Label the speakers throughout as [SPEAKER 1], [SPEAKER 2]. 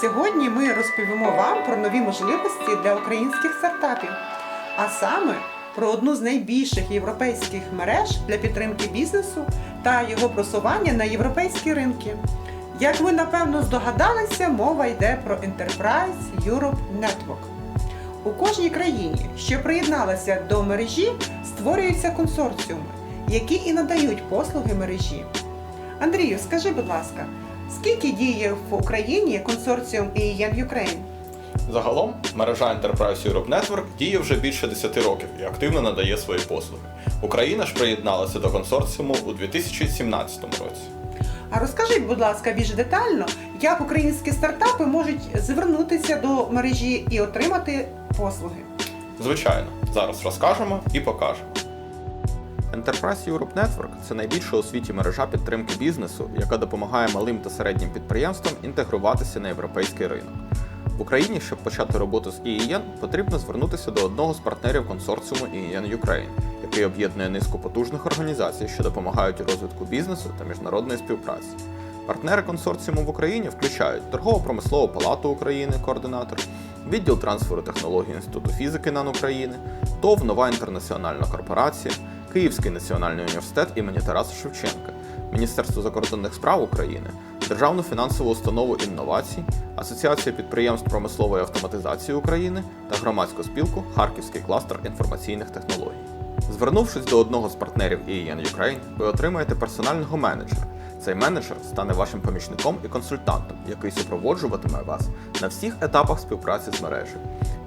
[SPEAKER 1] Сьогодні ми розповімо вам про нові можливості для українських стартапів, а саме про одну з найбільших європейських мереж для підтримки бізнесу та його просування на європейські ринки. Як ви напевно здогадалися, мова йде про Enterprise Europe Network. У кожній країні, що приєдналася до мережі, створюються консорціуми, які і надають послуги мережі. Андрію, скажи, будь ласка, скільки діє в Україні консорціум EEN Ukraine?
[SPEAKER 2] Загалом мережа Enterprise Europe Network діє вже більше 10 років і активно надає свої послуги. Україна ж приєдналася до консорціуму у 2017 році.
[SPEAKER 1] А розкажіть, будь ласка, більш детально, як українські стартапи можуть звернутися до мережі і отримати послуги.
[SPEAKER 2] Звичайно, зараз розкажемо і покажемо. Enterprise Europe Network це найбільша у світі мережа підтримки бізнесу, яка допомагає малим та середнім підприємствам інтегруватися на європейський ринок. В Україні, щоб почати роботу з EEN, потрібно звернутися до одного з партнерів консорціуму EEN Ukraine, який об'єднує низку потужних організацій, що допомагають у розвитку бізнесу та міжнародної співпраці. Партнери консорціуму в Україні включають Торгово-промислову палату України, координатор, відділ трансферу технологій Інституту фізики НАН України, ТОВ Нова інтернаціональна корпорація, Київський національний університет імені Тараса Шевченка, Міністерство закордонних справ України, Державну фінансову установу інновацій, Асоціація підприємств промислової автоматизації України та громадську спілку Харківський кластер інформаційних технологій. Звернувшись до одного з партнерів EEN Ukraine, ви отримаєте персонального менеджера. Цей менеджер стане вашим помічником і консультантом, який супроводжуватиме вас на всіх етапах співпраці з мережею.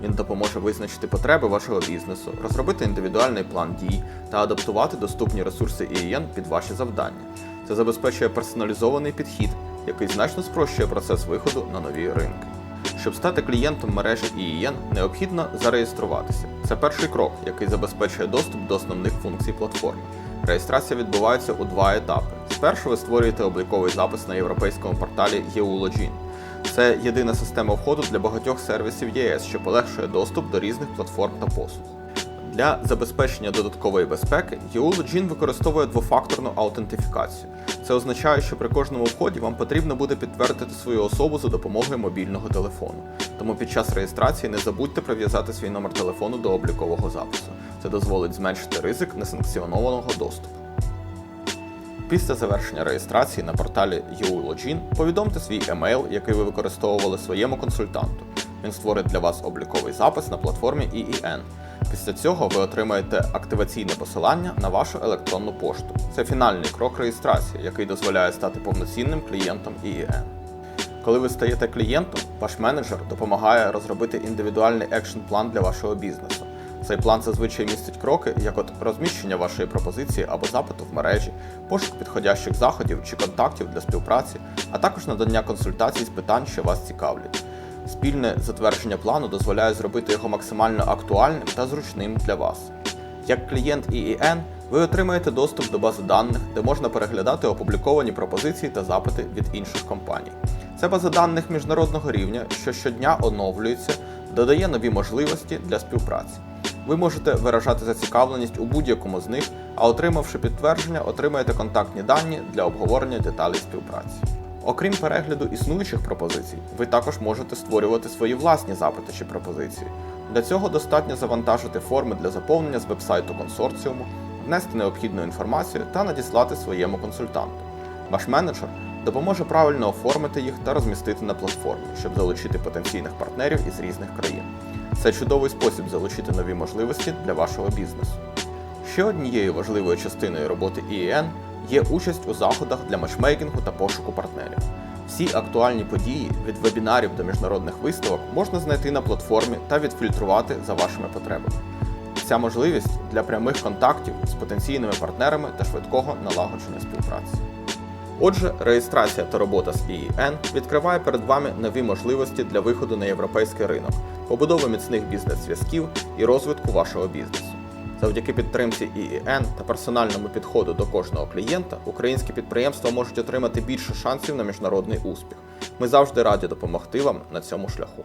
[SPEAKER 2] Він допоможе визначити потреби вашого бізнесу, розробити індивідуальний план дій та адаптувати доступні ресурси EEN під ваші завдання. Це забезпечує персоналізований підхід, який значно спрощує процес виходу на нові ринки. Щоб стати клієнтом мережі EEN, необхідно зареєструватися. Це перший крок, який забезпечує доступ до основних функцій платформи. Реєстрація відбувається у два етапи. Спершу ви створюєте обліковий запис на європейському порталі EULogin. Це єдина система входу для багатьох сервісів ЄС, що полегшує доступ до різних платформ та послуг. Для забезпечення додаткової безпеки EULogin використовує двофакторну аутентифікацію. Це означає, що при кожному вході вам потрібно буде підтвердити свою особу за допомогою мобільного телефону. Тому під час реєстрації не забудьте прив'язати свій номер телефону до облікового запису. Це дозволить зменшити ризик несанкціонованого доступу. Після завершення реєстрації на порталі EULogin повідомте свій емейл, який ви використовували своєму консультанту. Він створить для вас обліковий запис на платформі EEN. Після цього ви отримаєте активаційне посилання на вашу електронну пошту. Це фінальний крок реєстрації, який дозволяє стати повноцінним клієнтом EEN. Коли ви стаєте клієнтом, ваш менеджер допомагає розробити індивідуальний екшн-план для вашого бізнесу. Цей план зазвичай містить кроки, як от розміщення вашої пропозиції або запиту в мережі, пошук підходящих заходів чи контактів для співпраці, а також надання консультацій з питань, що вас цікавлять. Спільне затвердження плану дозволяє зробити його максимально актуальним та зручним для вас. Як клієнт EEN, ви отримаєте доступ до бази даних, де можна переглядати опубліковані пропозиції та запити від інших компаній. Це база даних міжнародного рівня, що щодня оновлюється, додає нові можливості для співпраці. Ви можете виражати зацікавленість у будь-якому з них, а отримавши підтвердження, отримаєте контактні дані для обговорення деталей співпраці. Окрім перегляду існуючих пропозицій, ви також можете створювати свої власні запити чи пропозиції. Для цього достатньо завантажити форми для заповнення з вебсайту консорціуму, внести необхідну інформацію та надіслати своєму консультанту. Ваш менеджер допоможе правильно оформити їх та розмістити на платформі, щоб залучити потенційних партнерів із різних країн. Це чудовий спосіб залучити нові можливості для вашого бізнесу. Ще однією важливою частиною роботи EEN є участь у заходах для матчмейкінгу та пошуку партнерів. Всі актуальні події від вебінарів до міжнародних виставок можна знайти на платформі та відфільтрувати за вашими потребами. Ця можливість для прямих контактів з потенційними партнерами та швидкого налагодження співпраці. Отже, реєстрація та робота з EEN відкриває перед вами нові можливості для виходу на європейський ринок, побудови міцних бізнес-зв'язків і розвитку вашого бізнесу. Завдяки підтримці EEN та персональному підходу до кожного клієнта, українські підприємства можуть отримати більше шансів на міжнародний успіх. Ми завжди раді допомогти вам на цьому шляху.